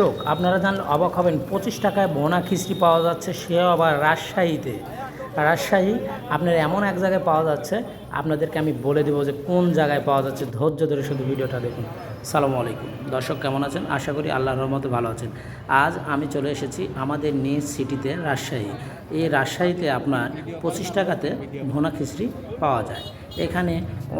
দর্শক, আপনারা জানলে অবাক হবেন, পঁচিশ টাকায় বোনা খিচড়ি পাওয়া যাচ্ছে, সেও আবার রাজশাহীতে। রাজশাহী, আপনার এমন এক জায়গায় পাওয়া যাচ্ছে, আপনাদেরকে আমি বলে দেবো যে কোন জায়গায় পাওয়া যাচ্ছে, ধৈর্য ধরে শুধু ভিডিওটা দেখুন। সালামু আলাইকুম। দর্শক, কেমন আছেন? আশা করি আল্লাহর রহমতে ভালো আছেন। আজ আমি চলে এসেছি আমাদের নিজ সিটিতে, রাজশাহী। এই রাজশাহীতে আপনার পঁচিশ টাকাতে ভোনা খিচড়ি পাওয়া যায়। এখানে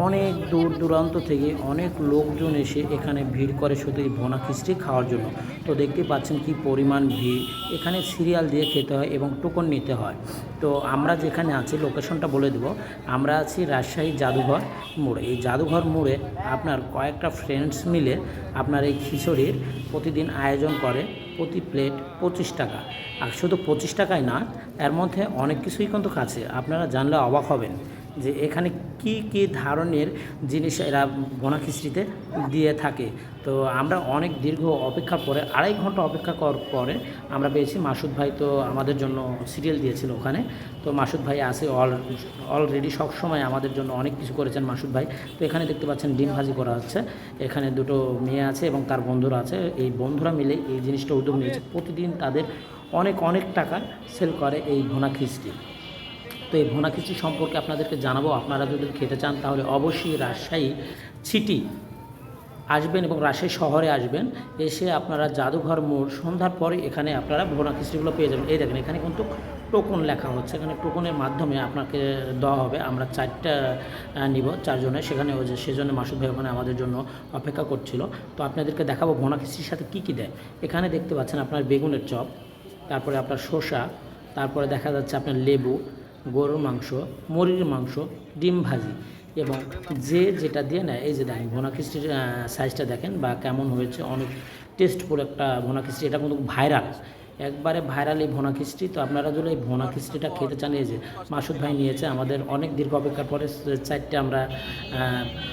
অনেক দূর দূরান্ত থেকে অনেক লোকজন এসে এখানে ভিড় করে শুধু এই ভোনা খিচড়ি খাওয়ার জন্য। তো দেখতে পাচ্ছেন কি পরিমাণ ভিড়। এখানে সিরিয়াল দিয়ে খেতে হয় এবং টোকন নিতে হয়। তো আমরা যেখানে আছি, লোকেশনটা বলে দেব। আমরা আছি রাজশাহী জাদুঘর মোড়ে। এই জাদুঘর মোড়ে আপনার কয়েকটা ফ্রেন্ডস মিলে আপনার এই খিচুড়ির প্রতিদিন আয়োজন করে প্রতি প্লেট পঁচিশ টাকা। আর শুধু পঁচিশ টাকায় না, এর মধ্যে অনেক কিছুই কিন্তু আছে আপনারা জানলে অবাক হবেন। যে এখানে কি কি ধরনের জিনিস এরা বোনা খিচড়িতে দিয়ে থাকে। তো আমরা অনেক দীর্ঘ অপেক্ষার পরে, আড়াই ঘণ্টা অপেক্ষা করার পরে আমরা পেয়েছি, মাসুদ ভাই তো আমাদের জন্য সিরিয়াল দিয়েছিল ওখানে। তো মাসুদ ভাই আছে অল অলরেডি সবসময় আমাদের জন্য অনেক কিছু করেছেন মাসুদ ভাই। তো এখানে দেখতে পাচ্ছেন ডিম ভাজি করা হচ্ছে। এখানে দুটো মেয়ে আছে এবং তার বন্ধুরা আছে। এই বন্ধুরা মিলে এই জিনিসটা উদ্যোগ নিয়েছে। প্রতিদিন তাদের অনেক অনেক টাকা সেল করে এই ভোনা খিচড়ি তো এই ভোনা খিচুড়ি সম্পর্কে আপনাদেরকে জানাব। আপনারা যদি খেতে চান, তাহলে অবশ্যই রাজশাহী সিটি আসবেন এবং রাজশাহী শহরে আসবেন। এসে আপনারা জাদুঘর মোড়, সন্ধ্যার পরে এখানে আপনারা ভোনা খিচুড়িগুলো পেয়ে যাবেন। এই দেখেন, এখানে কিন্তু টোকন লেখা হচ্ছে। এখানে টোকনের মাধ্যমে আপনাকে দেওয়া হবে। আমরা চারটা নিব চারজনে। সেখানে ওই যে সেজন্য মাসুদ ভাই ওখানে আমাদের জন্য অপেক্ষা করছিল। তো আপনাদেরকে দেখাবো ভোনা খিচুড়ির সাথে কী কী দেয়। এখানে দেখতে পাচ্ছেন আপনার বেগুনের চপ, তারপরে আপনার শসা, তারপরে দেখা যাচ্ছে আপনার লেবু গরুর মাংস, মুরগির মাংস, ডিম ভাজি এবং যে যেটা দিয়ে নেয়, এই যে দেখেন ভোনা খিচড়ির সাইজটা দেখেন বা কেমন হয়েছে, অনেক টেস্টফুল একটা ভোনা খিচড়ি এটা কিন্তু ভাইরাল। একবারে ভাইরাল এই ভোনা খিচড়ি তো আপনারা যদি এই ভোনা খিচড়িটা খেতে চান, এই যে মাসুদ ভাই নিয়েছে, আমাদের অনেক দীর্ঘ অপেক্ষার পরে চারটে আমরা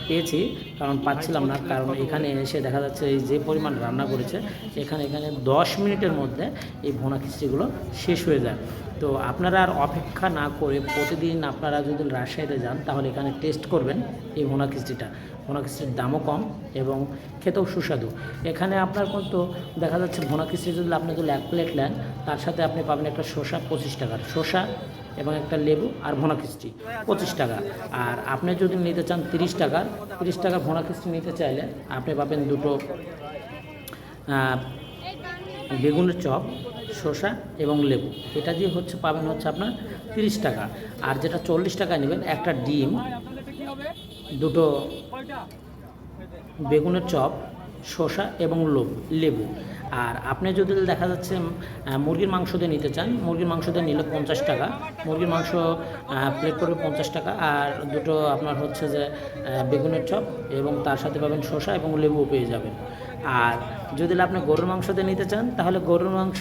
পেয়েছি, কারণ পাচ্ছিলাম না, কারণ এখানে এসে দেখা যাচ্ছে এই যে পরিমাণ রান্না করেছে, এখানে এখানে দশ মিনিটের মধ্যে এই ভোনা খিচড়িগুলো শেষ হয়ে যায়। তো আপনারা আর অপেক্ষা না করে প্রতিদিন আপনারা যদি রাজশাহীতে যান, তাহলে এখানে টেস্ট করবেন এই ভোনা খিচড়িটা ভোনা খিচড়ির দামও কম এবং খেতেও সুস্বাদু। এখানে আপনার কিন্তু দেখা যাচ্ছে ভোনা খিচড়ি যদি আপনি যদি এক প্লেট নেন তার সাথে আপনি পাবেন একটা শসা পঁচিশ টাকার শসা এবং একটা লেবু আর ভোনা খিচড়ি, পঁচিশ টাকা। আর আপনি যদি নিতে চান তিরিশ টাকার তিরিশ টাকার ভোনা খিচড়ি নিতে চাইলে আপনি পাবেন দুটো বেগুনের চপ, শসা এবং লেবু। এটা দিয়ে হচ্ছে পাবেন হচ্ছে আপনার তিরিশ টাকা। আর যেটা চল্লিশ টাকায় নেবেন, একটা ডিম, দুটো বেগুনের চপ, শসা এবং লেবু। আর আপনি যদি দেখা যাচ্ছে মুরগির মাংস দিয়ে নিতে চান, মুরগির মাংস দিয়ে নিলে পঞ্চাশ টাকা। মুরগির মাংস প্লেট পড়বে পঞ্চাশ টাকা। আর দুটো আপনার হচ্ছে যে বেগুনের চপ এবং তার সাথে পাবেন শসা এবং লেবুও পেয়ে যাবেন। আর যদি আপনি গরুর মাংস দিয়ে নিতে চান, তাহলে গরুর মাংস,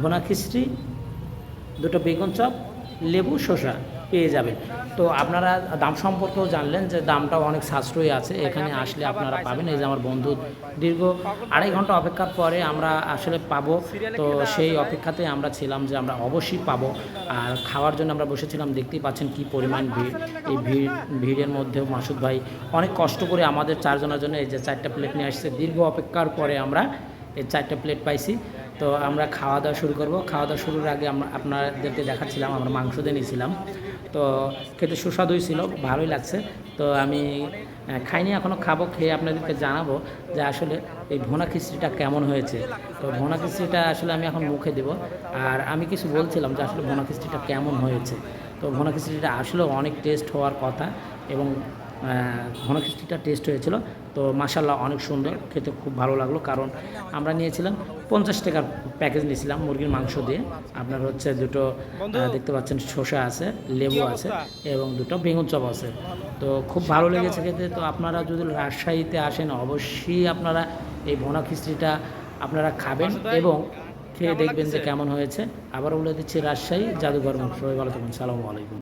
ভোনা খিচড়ি, দুটো বেগুন চপ, লেবু, শসা। পেয়ে যাবেন। তো আপনারা দাম সম্পর্কেও জানলেন যে দামটাও অনেক সাশ্রয়ী আছে। এখানে আসলে আপনারা পাবেন। এই যে আমার বন্ধু দীর্ঘ আড়াই ঘণ্টা অপেক্ষার পরে আমরা আসলে পাবো। তো সেই অপেক্ষাতে আমরা ছিলাম যে আমরা অবশ্যই পাবো। আর খাওয়ার জন্য আমরা বসেছিলাম দেখতেই পাচ্ছেন কি পরিমাণ ভিড়। এই ভিড় ভিড়ের মধ্যেও মাসুদ ভাই অনেক কষ্ট করে আমাদের চারজনের জন্য এই যে চারটা প্লেট নিয়ে আসছে। দীর্ঘ অপেক্ষার পরে আমরা এই চারটা প্লেট পাইছি। তো আমরা খাওয়া দাওয়া শুরু করব। খাওয়া দাওয়া শুরুর আগে আমরা আপনাদেরকে দেখাচ্ছিলাম আমরা মাংস দিয়ে নিয়েছিলাম। তো খেতে সুস্বাদুই ছিল, ভালোই লাগছে। তো আমি খাইনি এখনও খাব, খেয়ে আপনাদেরকে জানাব যে আসলে এই ভোনা খিচড়িটা কেমন হয়েছে। তো ভোনা খিচড়িটা আসলে আমি এখন মুখে দেব। আর আমি কিছু বলছিলাম যে আসলে ভোনা খিচড়িটা কেমন হয়েছে। তো ভোনা খিচড়িটা আসলে অনেক টেস্ট হওয়ার কথা এবং ঘন খিচড়িটা টেস্ট হয়েছিল। তো মাসাল্লাহ অনেক সুন্দর খেতে খুব ভালো লাগল। কারণ আমরা নিয়েছিলাম পঞ্চাশ টাকার প্যাকেজ নিয়েছিলাম মুরগির মাংস দিয়ে। আপনার হচ্ছে দুটো দেখতে পাচ্ছেন শসা আছে লেবু আছে এবং দুটো বেগুন চপ আছে। তো খুব ভালো লেগেছে খেতে। তো আপনারা যদি রাজশাহীতে আসেন অবশ্যই আপনারা এই ভোনা খিচড়িটা আপনারা খাবেন এবং খেয়ে দেখবেন যে কেমন হয়েছে। আবার বলে দিচ্ছি রাজশাহী জাদুঘর সবাই ভালো থাকুন। সালামু আলাইকুম।